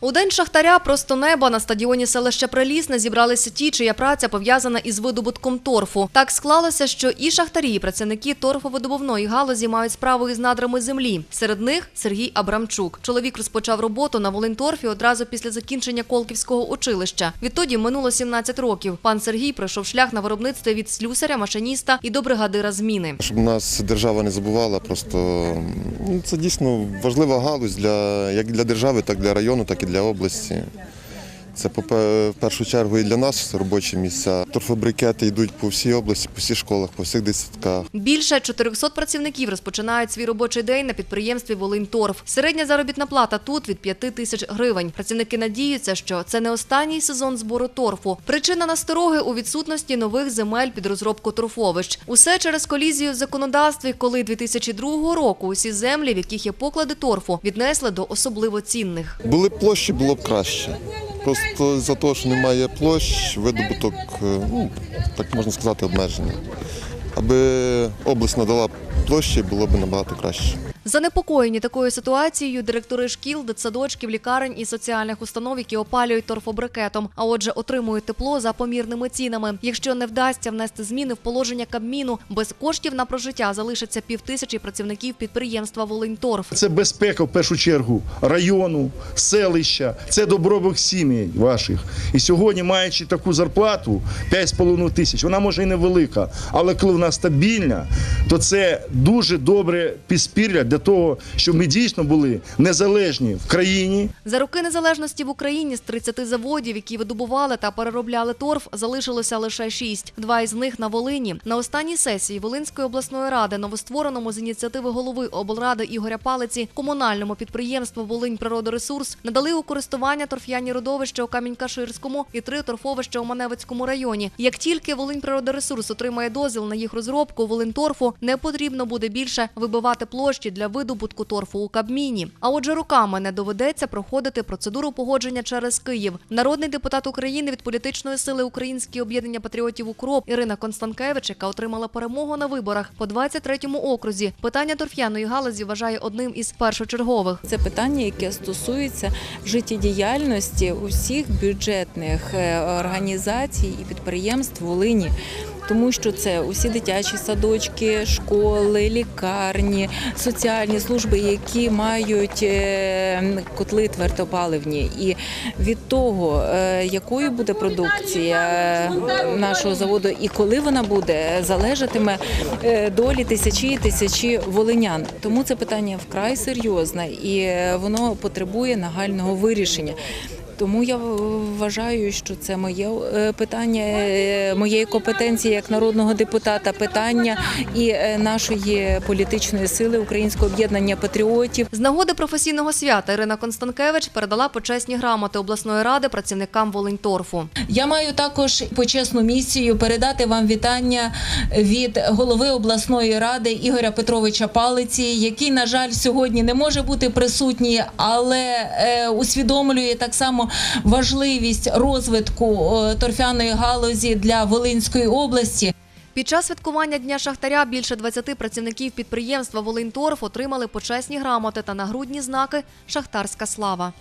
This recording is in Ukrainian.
У день шахтаря просто неба на стадіоні селища Прилісне зібралися ті, чия праця пов'язана із видобутком торфу. Так склалося, що і шахтарі, і працівники торфовидобувної галузі мають справу із надрами землі. Серед них Сергій Абрамчук. Чоловік розпочав роботу на Волинторфі одразу після закінчення Колківського училища. Відтоді минуло 17 років. Пан Сергій пройшов шлях на виробництві від слюсаря, машиніста і до бригадира зміни. Щоб нас держава не забувала, просто ну, це дійсно важлива галузь для як для держави, так для району, так і для області. Це в першу чергу і для нас робочі місця. Торфобрикети йдуть по всій області, по всіх школах, по всіх десятках. Більше 400 працівників розпочинають свій робочий день на підприємстві Волиньторф. Середня заробітна плата тут від 5 тисяч гривень. Працівники надіються, що це не останній сезон збору торфу. Причина настороги у відсутності нових земель під розробку торфовищ. Усе через колізію в законодавстві, коли 2002 року усі землі, в яких є поклади торфу, віднесли до особливо цінних. Були б площі, було б краще. Просто за те, що немає площ, видобуток, е, ну, так можна сказати, обмежений. Аби область надала площі, було б набагато краще. Занепокоєні такою ситуацією директори шкіл, дитсадочків, лікарень і соціальних установ, які опалюють торфобрикетом, а отже, отримують тепло за помірними цінами. Якщо не вдасться внести зміни в положення Кабміну, без коштів на прожиття залишиться півтисячі працівників підприємства Волиньторф. Це безпека в першу чергу району, селища, це добробут сімей ваших. І сьогодні, маючи таку зарплату 5,5 тисяч, вона може і невелика, але коли вона стабільна, то це дуже добре підспір'я для того, щоб ми дійсно були незалежні в країні. За роки незалежності в Україні з 30 заводів, які видобували та переробляли торф, залишилося лише шість. Два із них на Волині. На останній сесії Волинської обласної ради, новоствореному з ініціативи голови облради Ігоря Палиці, комунальному підприємству Волинь Природоресурс надали у користування торф'яні родовища у Камінь-Каширському і три торфовища у Маневицькому районі. Як тільки Волинь Природоресурс отримає дозвіл на їх розробку, Волинторфу не потрібно буде більше вибивати площі для видобутку торфу у Кабміні. А отже, руками не доведеться проходити процедуру погодження через Київ. Народний депутат України від політичної сили Українське об'єднання патріотів УКРОП Ірина Констанкевич, яка отримала перемогу на виборах по 23-му окрузі. Питання торф'яної галузі вважає одним із першочергових. Це питання, яке стосується життєдіяльності усіх бюджетних е, організацій і підприємств Волині. Тому що це усі дитячі садочки, школи, лікарні, соціальні служби, які мають е, котли твердопаливні. І від того, е, якою буде продукція нашого заводу і коли вона буде, залежатиме е, долі тисячі і тисячі волинян. Тому це питання вкрай серйозне і воно потребує нагального вирішення. Тому я вважаю, що це моє е, питання е, моєї компетенції як народного депутата, питання і е, нашої політичної сили Українського об'єднання патріотів. З нагоди професійного свята Ірина Констанкевич передала почесні грамоти обласної ради працівникам Волиньторфу. Я маю також почесну місію передати вам вітання від голови обласної ради Ігоря Петровича Палиці, який, на жаль, сьогодні не може бути присутній, але усвідомлює так само важливість розвитку е, торфяної галузі для Волинської області. Під час святкування Дня Шахтаря більше 20 працівників підприємства Волиньторф отримали почесні грамоти та нагрудні знаки Шахтарська слава.